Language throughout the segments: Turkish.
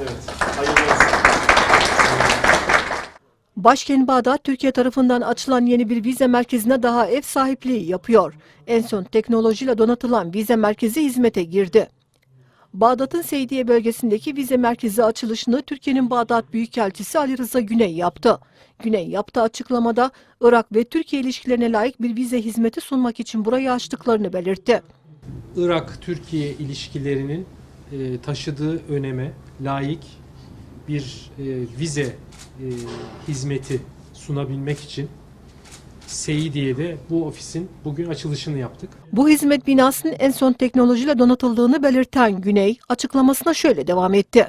Evet. Hayırlı olsun. Başkent Bağdat, Türkiye tarafından açılan yeni bir vize merkezine daha ev sahipliği yapıyor. En son teknolojiyle donatılan vize merkezi hizmete girdi. Bağdat'ın Seydiye bölgesindeki vize merkezi açılışını Türkiye'nin Bağdat Büyükelçisi Ali Rıza Güney yaptı. Güney yaptığı açıklamada Irak ve Türkiye ilişkilerine layık bir vize hizmeti sunmak için burayı açtıklarını belirtti. Irak-Türkiye ilişkilerinin e, taşıdığı öneme layık bir e, vize e, hizmeti sunabilmek için Seydiye'de bu ofisin bugün açılışını yaptık. Bu hizmet binasının en son teknolojiyle donatıldığını belirten Güney, açıklamasına şöyle devam etti.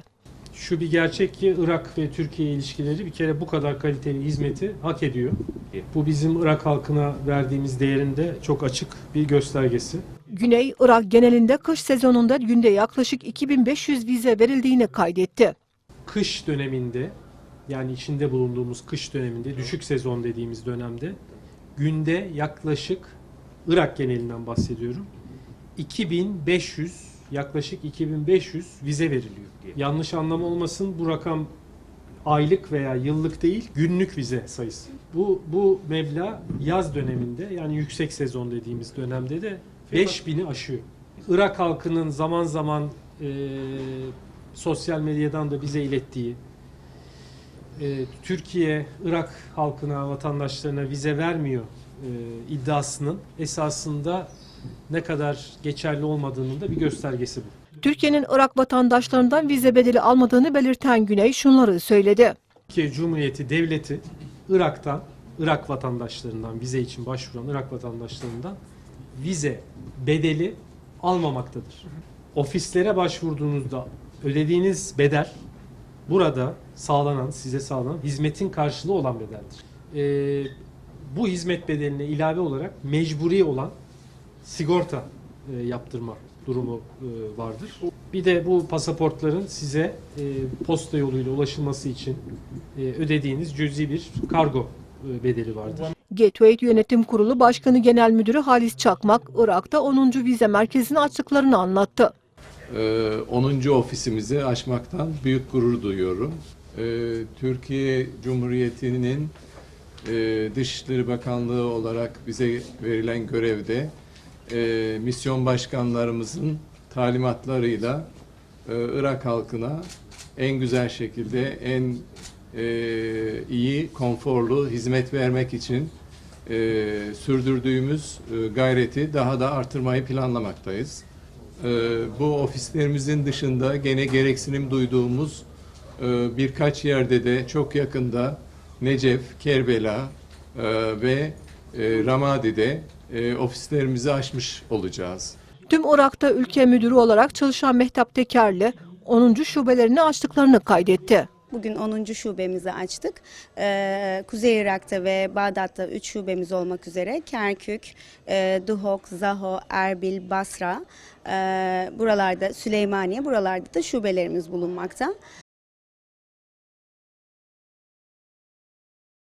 Şu bir gerçek ki Irak ve Türkiye ilişkileri bir kere bu kadar kaliteli hizmeti hak ediyor. Bu bizim Irak halkına verdiğimiz değerin de çok açık bir göstergesi. Güney, Irak genelinde kış sezonunda günde yaklaşık 2500 vize verildiğini kaydetti. Kış döneminde yani içinde bulunduğumuz kış döneminde düşük sezon dediğimiz dönemde günde yaklaşık Irak genelinden bahsediyorum. 2500 yaklaşık 2500 vize veriliyor. Yanlış anlama olmasın bu rakam aylık veya yıllık değil günlük vize sayısı. Bu bu meblağ yaz döneminde yani yüksek sezon dediğimiz dönemde de 5000'i aşıyor. Irak halkının zaman zaman e, sosyal medyadan da bize ilettiği e, Türkiye Irak halkına, vatandaşlarına vize vermiyor e, iddiasının esasında ne kadar geçerli olmadığının da bir göstergesi bu. Türkiye'nin Irak vatandaşlarından vize bedeli almadığını belirten Güney şunları söyledi. Türkiye Cumhuriyeti Devleti Irak'tan, Irak vatandaşlarından, vize için başvuran Irak vatandaşlarından vize bedeli almamaktadır. Ofislere başvurduğunuzda ödediğiniz bedel burada sağlanan, size sağlanan hizmetin karşılığı olan bedeldir. Ee, bu hizmet bedeline ilave olarak mecburi olan sigorta e, yaptırma durumu e, vardır. Bir de bu pasaportların size e, posta yoluyla ulaşılması için e, ödediğiniz cüzi bir kargo e, bedeli vardır. Gateway Yönetim Kurulu Başkanı Genel Müdürü Halis Çakmak, Irak'ta 10. vize merkezini açtıklarını anlattı. Ee, 10. ofisimizi açmaktan büyük gurur duyuyorum. Ee, Türkiye Cumhuriyeti'nin e, Dışişleri Bakanlığı olarak bize verilen görevde e, misyon başkanlarımızın talimatlarıyla e, Irak halkına en güzel şekilde en iyi, konforlu hizmet vermek için e, sürdürdüğümüz e, gayreti daha da artırmayı planlamaktayız. Ee, bu ofislerimizin dışında gene gereksinim duyduğumuz e, birkaç yerde de çok yakında Necef, Kerbela e, ve e, Ramadi'de e, ofislerimizi açmış olacağız. Tüm Irak'ta ülke müdürü olarak çalışan Mehtap Tekerli, 10. şubelerini açtıklarını kaydetti. Bugün 10. şubemizi açtık. Ee, Kuzey Irak'ta ve Bağdat'ta 3 şubemiz olmak üzere Kerkük, e, Duhok, Zaho, Erbil, Basra, e, buralarda Süleymaniye, buralarda da şubelerimiz bulunmakta.